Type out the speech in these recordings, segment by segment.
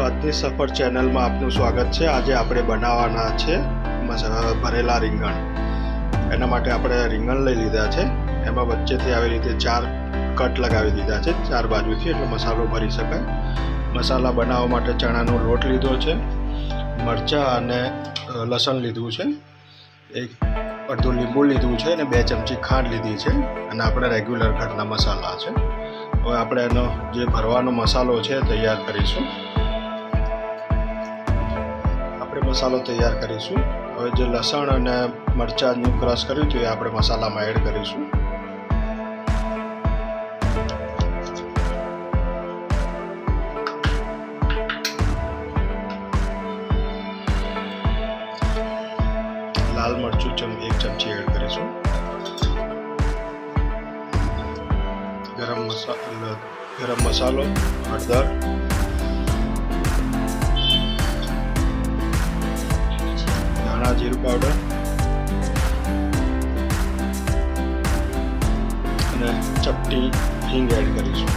આજની સફર ચેનલમાં આપનું સ્વાગત છે. આજે આપણે બનાવવાના છે ભરેલા રીંગણ. એના માટે આપણે રીંગણ લઈ લીધા છે. એમાં વચ્ચેથી આવી રીતે ચાર કટ લગાવી દીધા છે. ચાર બાજુથી એટલે મસાલો ભરી શકાય. મસાલા બનાવવા માટે ચણાનો લોટ લીધો છે. મરચાં અને લસણ લીધું છે. એક અડધું લીંબુ લીધું છે અને બે ચમચી ખાંડ લીધી છે અને આપણે રેગ્યુલર ઘરના મસાલા છે. હવે આપણે એનો જે ભરવાનો મસાલો છે તૈયાર કરીશું. મસાલો તૈયાર કરીશું. હવે જે લસણ અને મરચાંનું ક્રશ કર્યું હતું એ આપણે મસાલામાં એડ કરીશું. લાલ મરચું ચમ, એક ચમચી એડ કરીશું. ગરમ મસાલો ગરમ મસાલો, હળદર ધાણા જીરું પાવડર અને ચપટી હિંગ એડ કરીશું.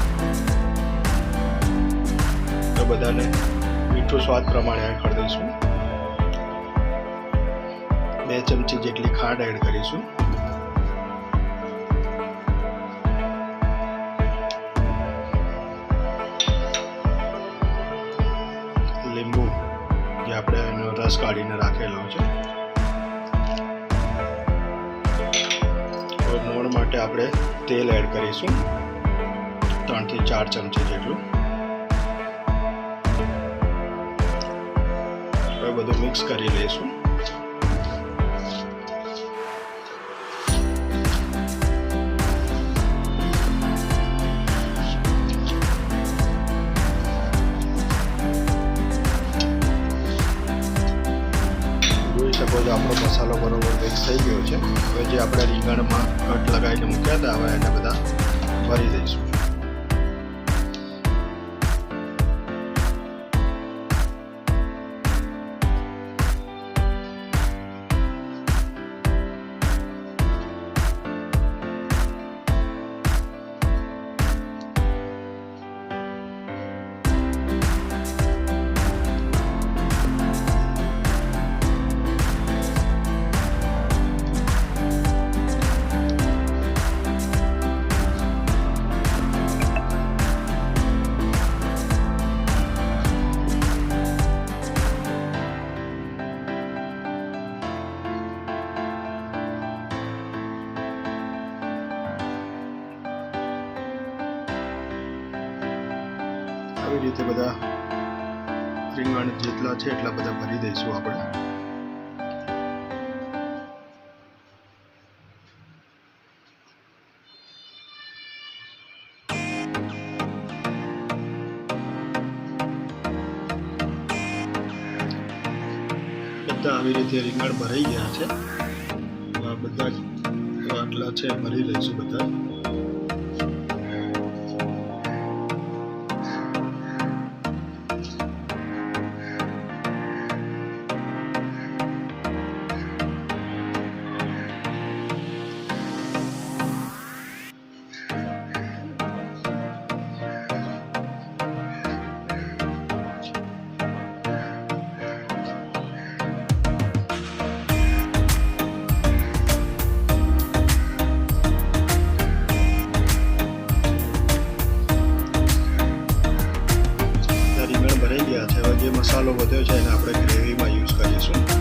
તો બધાને મીઠું સ્વાદ પ્રમાણે એડ કરી દઈશું. બે ચમચી જેટલી ખાંડ એડ કરીશું. લીંબુ જે આપણે એનો રસ કાઢીને રાખેલો છે. આપણે તેલ એડ કરીશું. ત્રણથી ચાર ચમચી જેટલું. હવે બધું મિક્સ કરી લઈશું. આપણો મસાલો બરોબર મિક્સ થઈ ગયો છે. હવે જે આપણે રીંગણમાં કટ લગાવીને મૂક્યા હતા, હવે એને બધા ભરી દઈશું. આવી રીતે બધા રીંગણ જેટલા છે એટલા બધા ભરી દઈશું આપણે. બધા આવી રીતે રીંગણ ભરાઈ ગયા છે. બધા આટલા છે, ભરી લઈશું બધા. મસાલો વધ્યો છે એને આપણે ગ્રેવીમાં યુઝ કરીશું.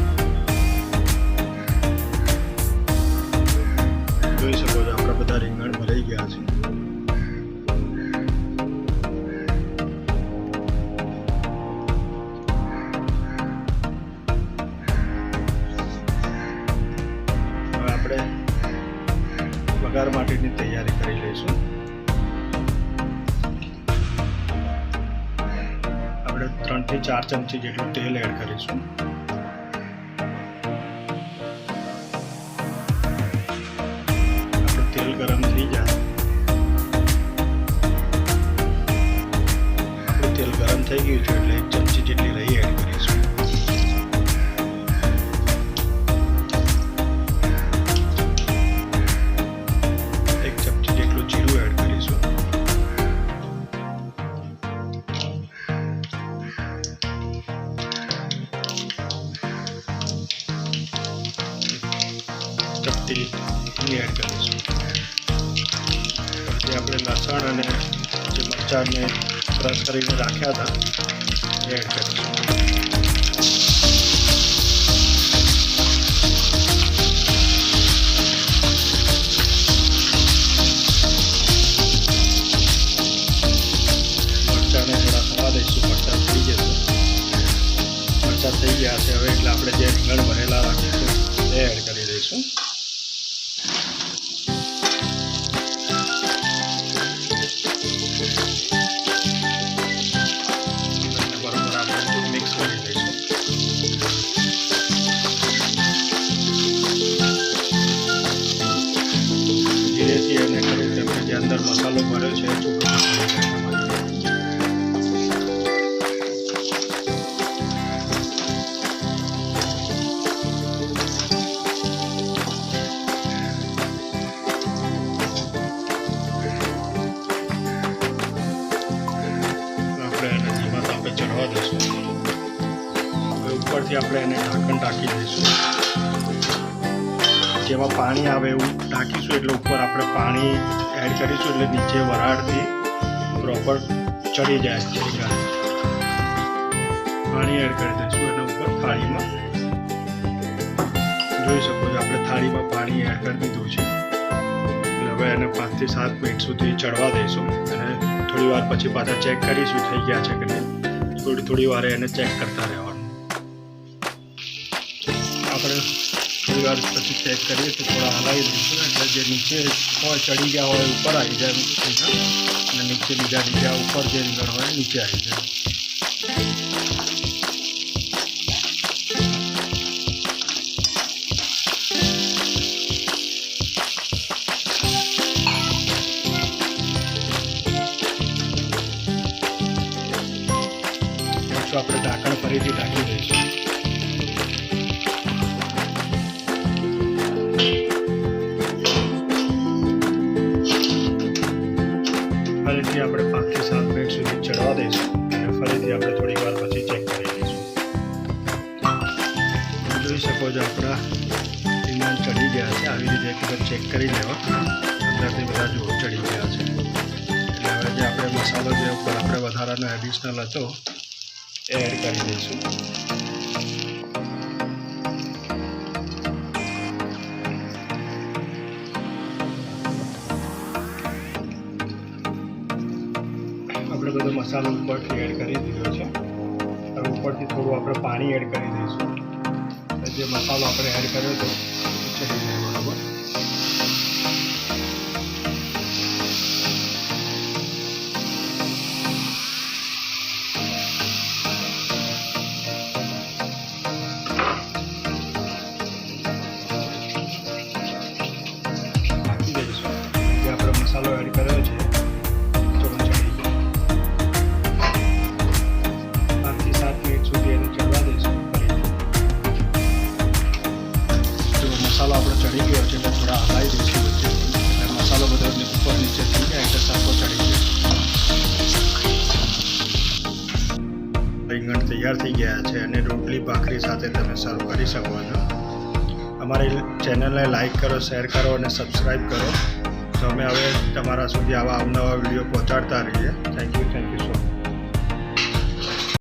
ત્રણથી ચાર ચમચી જેટલું તેલ એડ કરીશું. તેલ ગરમ થઈ જાય. તેલ ગરમ થઈ ગયું છે એટલે એ એડ કરીશું. પછી આપણે લસણ અને જે મરચાંને ક્રશ કરીને રાખ્યા હતા, એ એડ કરીશું. મસાલો ભર્યો છે. ઉપરથી આપણે એને ઢાંકણ ઢાંકી દઈશું. જેમાં પાણી આવે એવું ઢાંકીશું એટલે ઉપર આપણે પાણી એડ કરીશું એટલે નીચે વરાળથી પ્રોપર ચડી જાય છે પાણી એડ કરી દઈશું એના ઉપર થાળીમાં. જોઈ શકો છો, આપણે થાળીમાં પાણી એડ કરી દીધું છે. એટલે હવે એને પાંચથી સાત મિનિટ સુધી ચડવા દઈશું. અને થોડી વાર પછી પાછા ચેક કરીશું થઈ ગયા છે કે નહીં. થોડી થોડી વારે એને ચેક કરતા રહેવાનું. આપણે થોડી વાર પછી ચેક કરીએ તો થોડા હલાવી દઈશું એટલે જે નીચે હોય ચડી ગયા હોય ઉપર આવી જાય અને નીચે બીજા બીજા ઉપર જે રીંગણ હોય નીચે આવી જાય આવી રીતે એક વખત ચેક કરી લેવા. અંદરથી બધા જો ચડી ગયા છે. એટલે હવે જે આપણે મસાલો જે ઉપર આપણે વધારાનો એડિશનલ હતો, એ એડ કરી દઈશું. આપણે બધો મસાલો ઉપરથી એડ કરી દીધો છે. હવે ઉપરથી થોડું આપણે પાણી એડ કરી દઈશું. જે મસાલો આપણે એડ કર્યો હતો જાય બરોબર રીંગણ તૈયાર થઈ ગયા છે અને રોટલી, ભાખરી સાથે તમે સર્વ કરી શકો છો. અમારી ચેનલને લાઈક કરો શેર કરો અને સબસ્ક્રાઈબ કરો. તો અમે હવે તમારા સુધી આવા અવનવા વીડિયો પહોંચાડતા રહીએ. Thank you thank you so much